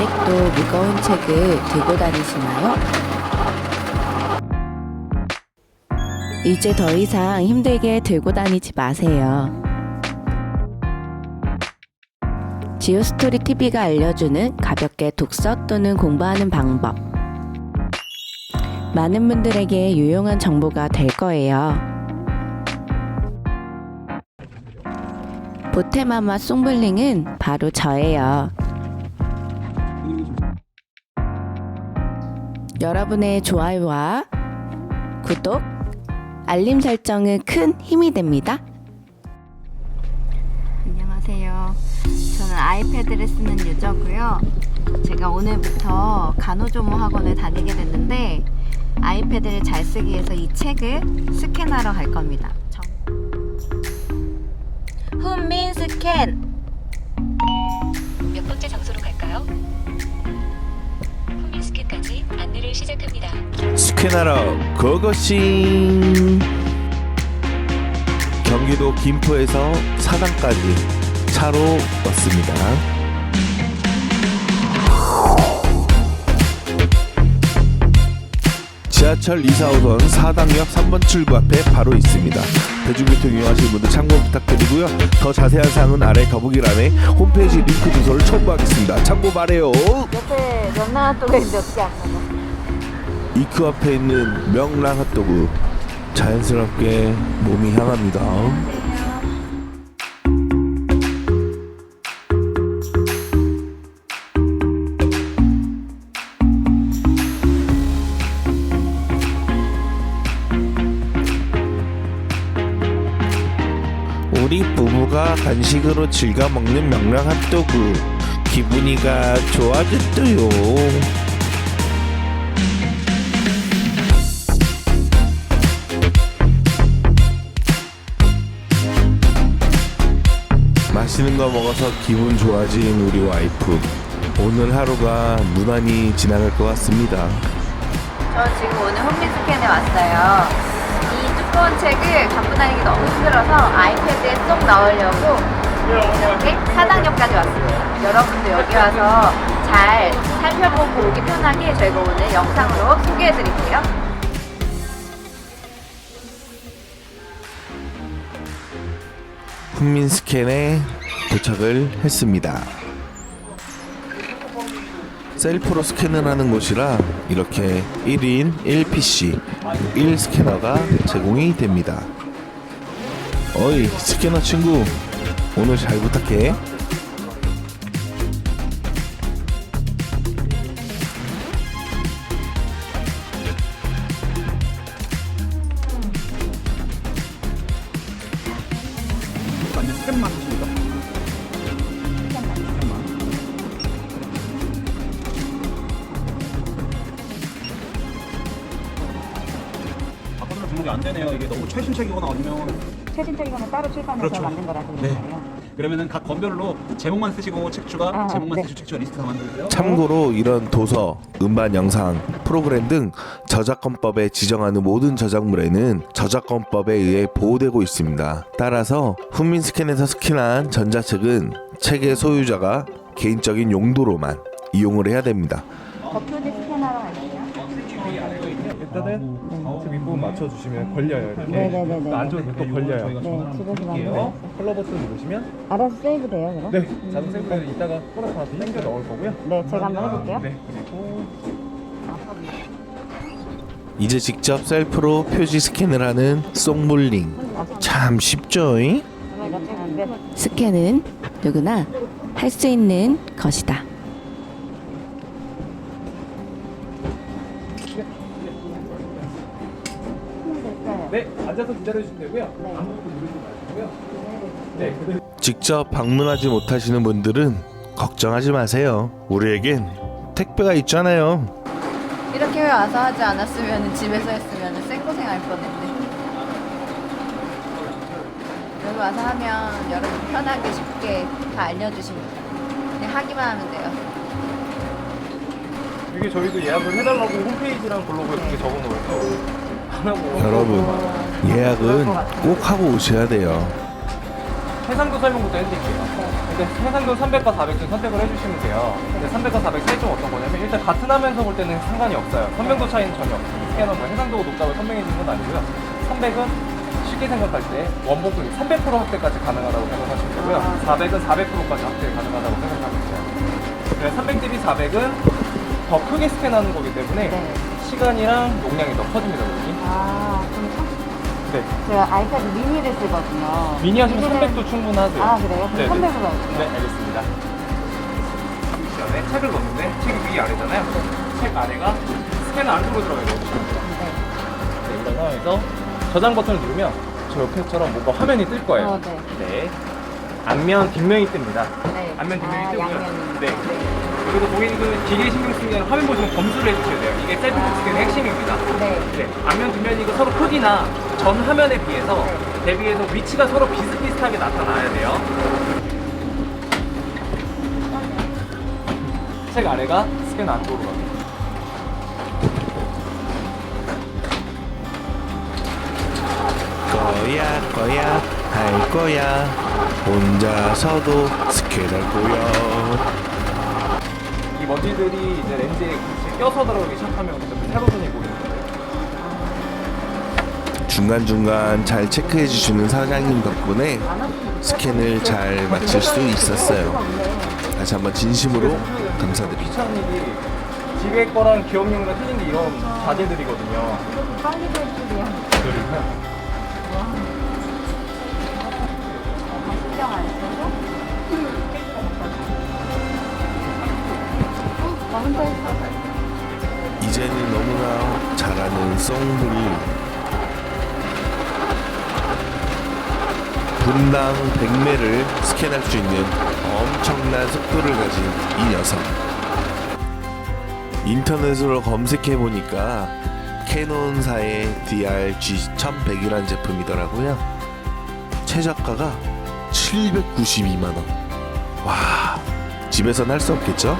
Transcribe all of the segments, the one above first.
아직도 무거운 책을 들고 다니시나요? 이제 더 이상 힘들게 들고 다니지 마세요. 지오스토리 TV가 알려주는 가볍게 독서 또는 공부하는 방법. 많은 분들에게 유용한 정보가 될 거예요. 보테마마 송블링은 바로 저예요. 여러분의 좋아요와 구독, 알림 설정은 큰 힘이 됩니다. 안녕하세요. 저는 아이패드를 쓰는 유저고요. 제가 오늘부터 간호조무 학원을 다니게 됐는데 아이패드를 잘 쓰기 위해서 이 책을 스캔하러 갈 겁니다. 정- 훈민 스캔. 스캔하러 고고싱 경기도 김포에서 사당까지 차로 왔습니다. 지하철 2사호선 사당역 3번 출구 앞에 바로 있습니다. 대중교통 이용하시는 분들 참고 부탁드리고요. 더 자세한 사항은 아래 더보기란에 홈페이지 링크 주소를 첨부하겠습니다. 참고 바래요. 옆에 명랑한 쪽에 가냐? 이크 앞에 있는 명랑 핫도그 자연스럽게 몸이 향합니다. 우리 부부가 간식으로 즐겨 먹는 명랑 핫도그 기분이가 좋아졌어요. 맛있는 거 먹어서 기분 좋아진 우리 와이프. 오늘 하루가 무난히 지나갈 것 같습니다. 저 지금 오늘 훈민 스캔에 왔어요. 이 두꺼운 책을 갖고 다니기 너무 힘들어서 아이패드에 쏙 넣으려고 이렇게 사당역까지 왔습니다. 여러분도 여기 와서 잘 살펴보고 오기 편하게 저희가 오늘 영상으로 소개해 드릴게요. 훈민스캔에 도착을 했습니다. 셀프로 스캔을 하는 곳이라 이렇게 1인 1PC 1 스캐너가 제공이 됩니다. 어이 스캐너 친구 오늘 잘 부탁해. 등록이 안 되네요. 이게 너무 최신 책이거나 아니면 최신 책이거는 따로 출판해서 그렇죠. 만든 거라서 네. 그러면은 각 건별로 제목만 쓰시고 책 추가, 아, 제목만 네. 쓰시고 책 추가 리스트 다 만들고요. 참고로 이런 도서, 음반 영상, 프로그램 등 저작권법에 지정하는 모든 저작물에는 저작권법에 의해 보호되고 있습니다. 따라서 훈민스캔에서 스캔한 전자책은 책의 소유자가 개인적인 용도로만 이용을 해야 됩니다. 버큐지 스캐너로 할게요. 일단은 책 윗부분 맞춰주시면 걸려요 이렇게 네네네네. 또 안쪽에 또 걸려요 네, 집에서 만들었어요. 컬러 버튼 누르시면 알아서 세이브 돼요, 그럼? 네 자동 세이브해서 이따가 플러스 하나 땡겨 넣을 거고요 네, 제가 한번 해볼게요. 네 그리고 이제 직접 셀프로 표지 스캔을 하는 송물링 참 쉽죠? 잉? 네. 스캔은 누구나 할 수 있는 것이다. 네 앉아서 기다려주시면 되고요 아무것도 누르지 마시고요 네 직접 방문하지 못하시는 분들은 걱정하지 마세요. 우리에겐 택배가 있잖아요. 이렇게 와서 하지 않았으면 집에서 했으면 생고생 할 뻔했네. 여기 와서 하면 여러분 편하게 쉽게 다 알려주십니다. 그냥 하기만 하면 돼요. 이게 저희도 예약을 해달라고 홈페이지랑 블로그에 그렇게 적어놓을게요 여러분 예약은 꼭 하고 오셔야 돼요. 해상도 설명부터 해드릴게요. 근데 해상도 300과 400중 선택을 해주시면 돼요. 근데 300과 400 차이점 어떤 거냐면 일단 같은 화면에서 볼 때는 상관이 없어요. 선명도 차이는 전혀 없어요. 스캐너 뭐 해상도가 높다고 선명해지는 건 아니고요. 300은 쉽게 생각할 때 원복근 300% 확대까지 가능하다고 생각하시면 되고요. 400은 400%까지 확대 가능하다고 생각하면 돼요. 300dB 400은 더 크게 스캔하는 거기 때문에 네. 시간이랑 용량이 더 커집니다. 여기. 아, 그럼 참, 네. 제가 아이패드 미니를 쓰거든요. 미니 하시면 미니는- 300도 충분하세요. 아, 그래요? 그럼 네, 네. 300으로 할게요. 네, 알겠습니다. 전에 책을 넣는데 책이 위 아래잖아요. 책 아래가 스캐너 안쪽으로 들어가야 돼요. 네, 이런 상황에서 저장 버튼을 누르면 저 옆에처럼 뭔가 화면이 뜰 거예요. 어, 네. 네. 앞면, 뒷면이 뜹니다. 네. 앞면, 뒷면이 아, 뜨고요. 양면이. 네. 그리고 고객님 그 기계 신경 쓰기 전에 화면 보시면 점수를 해주셔야 돼요. 이게 셀프 스캔의 핵심입니다. 네. 네, 앞면 뒷면이 그 서로 크기나 전 화면에 비해서 대비해서 위치가 서로 비슷비슷하게 나타나야 돼요. 책 아래가 스캔 안쪽으로 갑니다. 거야 거야 할 거야 혼자서도 스캔할 거야 이 먼지들이 이제 렌즈에 같이 껴서 들어가기 시작하면 이제 보이는 거예요. 중간중간 잘 체크해 주시는 사장님 덕분에 스캔을 잘 마칠 수 있었어요 다시 한번 진심으로 감사드립니다 귀찮은 일이 집에 거랑 기업용이랑 틀린 게 이런 자재들이거든요. 빨리 될 줄이야. 신경 안 혼자 있어. 이제는 너무나 잘하는 송들이. 분당 100매를 스캔할 수 있는 엄청난 속도를 가진 이 녀석. 인터넷으로 검색해 보니까 캐논사의 DRG1100이라는 제품이더라고요. 최저가가 792만원 와 집에서는 할 수 없겠죠?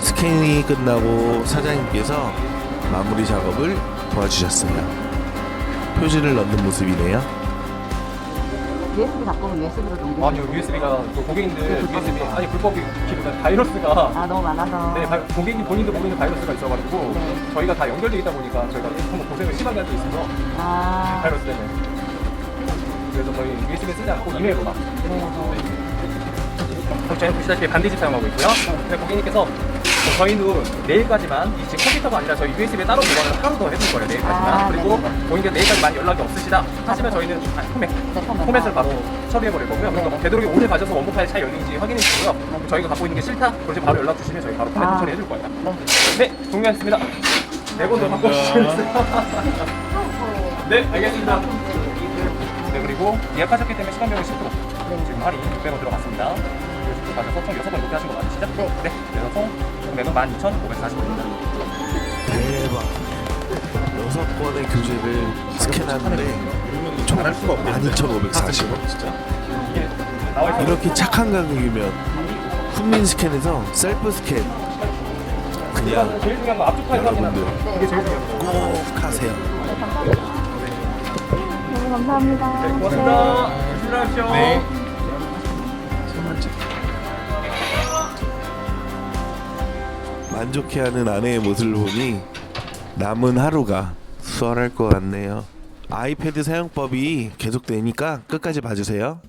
스캔이 끝나고 사장님께서 마무리 작업을 도와주셨습니다. 표지를 넣는 모습이네요. USB 바꾸면 USB로 넘겨. 아니요, USB가 그 고객님들 USB 아니 불법 기보다 바이러스가 아, 너무 많아서. 네, 바- 고객님 본인도 모르는 바이러스가 있어가지고 네. 저희가 다 연결돼 있다 보니까 저희가 너무 고생을 심하게 할수 있어서 아, 바이러스 때문에 그래서 저희 USB 쓰지 않고 이메일로만 네. 그럼 저희는 보시다시피 반디지 사용하고 있고요 근데 고객님께서 저희는 내일까지만 이 지금 컴퓨터가 아니라 저희 USB에 따로 보관을 하루 더 해줄 거예요 내일까지만 아, 그리고 네네네. 고객님께서 내일까지 많이 연락이 없으시다 하시면 저희는 아, 포맷 네, 포맷. 포맷을 바로 처리해 버릴 거고요 그러니까 네. 되도록이 오늘 가셔서 원본 파일 잘 열리는지 확인해 주시고요 그럼 저희가 갖고 있는 게 싫다 그러면 바로 연락 주시면 저희 바로 포맷 아. 처리해 줄 거예요 네. 네 동의하셨습니다 네번더 바꿔주시겠어요? 네 알겠습니다 네 그리고 예약하셨기 때문에 시간별로 10% 지금 할인 600원 들어갔습니다 그래서 가셔서 총 6번 이렇게 하신 거 맞으시죠? 네. 네 그래서 총 금액은 12,540원입니다 대박. 여섯 번의 교재를 스캔하는데 총 12,540원. 진짜. 이게 나와 있어요 이렇게 착한 가격이면 훈민 스캔에서 셀프 스캔 그냥 제일 중요한 거 앞쪽 파일 확인하는 여러분들 거 이게 제일 중요한 거 꼭 하세요. 감사합니다. 네, 고맙습니다 조심히 하십시오 네. 만족해하는 아내의 모습을 보니 남은 하루가 수월할 것 같네요. 아이패드 사용법이 계속되니까 끝까지 봐주세요.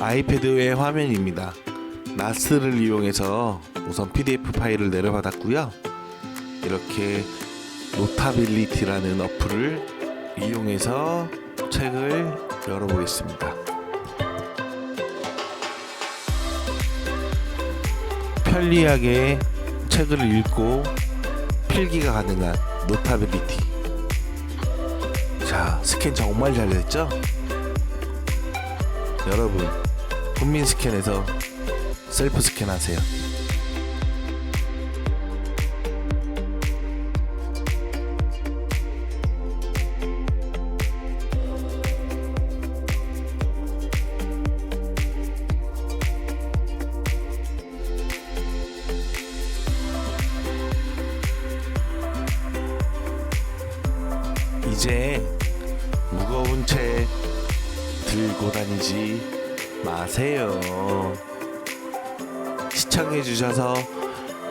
아이패드의 화면입니다. 나스를 이용해서 우선 PDF 파일을 내려받았고요. 이렇게 노타빌리티라는 어플을 이용해서 책을 열어보겠습니다. 편리하게 책을 읽고 필기가 가능한 노타빌리티. 자, 스캔 정말 잘 됐죠? 여러분, 훈민 스캔에서 셀프 스캔 하세요. 이제 무거운 책 들고 다니지 마세요. 시청해주셔서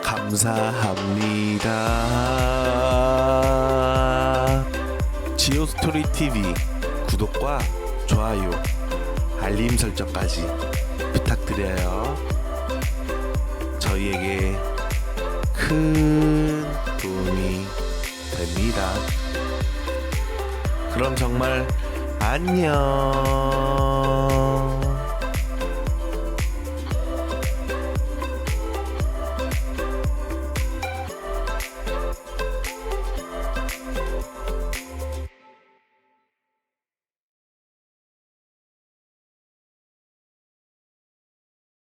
감사합니다. 지오스토리 TV 구독과 좋아요, 알림 설정까지 부탁드려요. 저희에게 큰 도움이 됩니다. 그럼 정말 안녕.